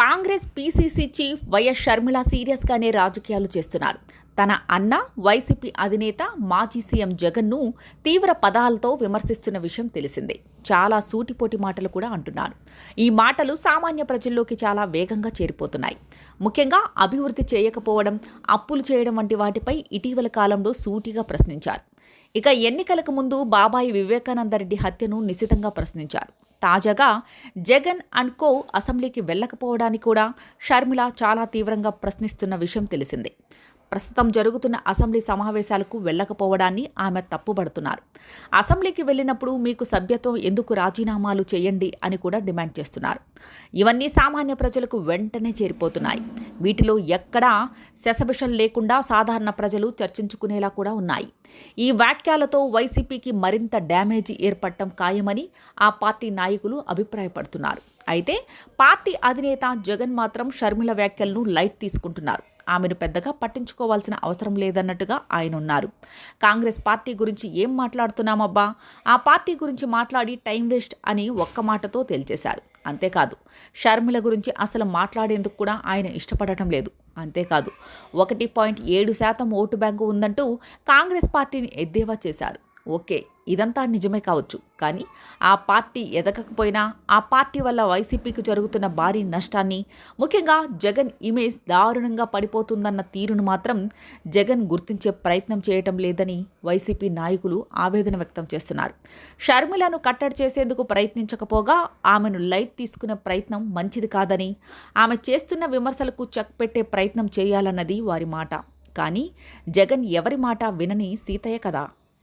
Congress PCC chief YS Sharmila సీరియస్గానే రాజకీయాలు చేస్తున్నారు. తన అన్న వైసీపీ అధినేత మాజీ సీఎం జగన్ను తీవ్ర పదాలతో విమర్శిస్తున్న విషయం తెలిసిందే. చాలా సూటిపోటి మాటలు కూడా అంటున్నారు. ఈ మాటలు సామాన్య ప్రజల్లోకి చాలా వేగంగా చేరిపోతున్నాయి. ముఖ్యంగా అభివృద్ధి చేయకపోవడం అప్పులు చేయడం వంటి వాటిపై ఇటీవల కాలంలో సూటిగా ప్రశ్నించారు. ఇక ఎన్నికలకు ముందు బాబాయి వివేకానందరెడ్డి హత్యను నిశితంగా ప్రశ్నించారు. తాజాగా జగన్ అండ్ కో అసెంబ్లీకి వెళ్ళకపోవడాన్ని కూడా షర్మిల చాలా తీవ్రంగా ప్రశ్నిస్తున్న విషయం తెలిసిందే. ప్రస్తుతం జరుగుతున్న అసెంబ్లీ సమావేశాలకు వెళ్ళకపోవడాన్ని ఆమె తప్పుపడుతున్నారు అసెంబ్లీకి వెళ్ళినప్పుడు మీకు సభ్యత్వం ఎందుకు రాజీనామాలు చేయండి అని కూడా డిమాండ్ చేస్తున్నారు. ఇవన్నీ సామాన్య ప్రజలకు వెంటనే చేరిపోతున్నాయి. వీటిలో ఎక్కడా శశభిషం లేకుండా సాధారణ ప్రజలు చర్చించుకునేలా కూడా ఉన్నాయి. ఈ వ్యాఖ్యలతో వైసీపీకి మరింత డ్యామేజీ ఏర్పడటం ఖాయమని ఆ పార్టీ నాయకులు అభిప్రాయపడుతున్నారు. అయితే పార్టీ అధినేత జగన్ మాత్రం షర్మిల వ్యాఖ్యలను లైట్ తీసుకుంటున్నారు. ఆమెను పెద్దగా పట్టించుకోవాల్సిన అవసరం లేదన్నట్టుగా ఆయన ఉన్నారు. కాంగ్రెస్ పార్టీ గురించి ఏం మాట్లాడుతున్నామబ్బా? ఆ పార్టీ గురించి మాట్లాడి టైం వేస్ట్ అని ఒక్క మాటతో తేల్చేశారు. అంతేకాదు షర్మిల గురించి అసలు మాట్లాడేందుకు కూడా ఆయన ఇష్టపడటం లేదు. అంతేకాదు ఒకటి పాయింట్ ఏడు శాతం ఓటు బ్యాంకు ఉందంటూ కాంగ్రెస్ పార్టీని ఎద్దేవా చేశారు. ఓకే ఇదంతా నిజమే కావచ్చు. కానీ ఆ పార్టీ ఎదగకపోయినా ఆ పార్టీ వల్ల వైసీపీకి జరుగుతున్న భారీ నష్టాన్ని ముఖ్యంగా జగన్ ఇమేజ్ దారుణంగా పడిపోతుందన్న తీరును మాత్రం జగన్ గుర్తించే ప్రయత్నం చేయటం లేదని వైసీపీ నాయకులు ఆవేదన వ్యక్తం చేస్తున్నారు. షర్మిలను కట్టడి చేసేందుకు ప్రయత్నించకపోగా ఆమెను లైట్ తీసుకునే ప్రయత్నం మంచిది కాదని ఆమె చేస్తున్న విమర్శలకు చెక్ పెట్టే ప్రయత్నం చేయాలన్నది వారి మాట. కానీ జగన్ ఎవరి మాట వినని సీతయ్య కదా?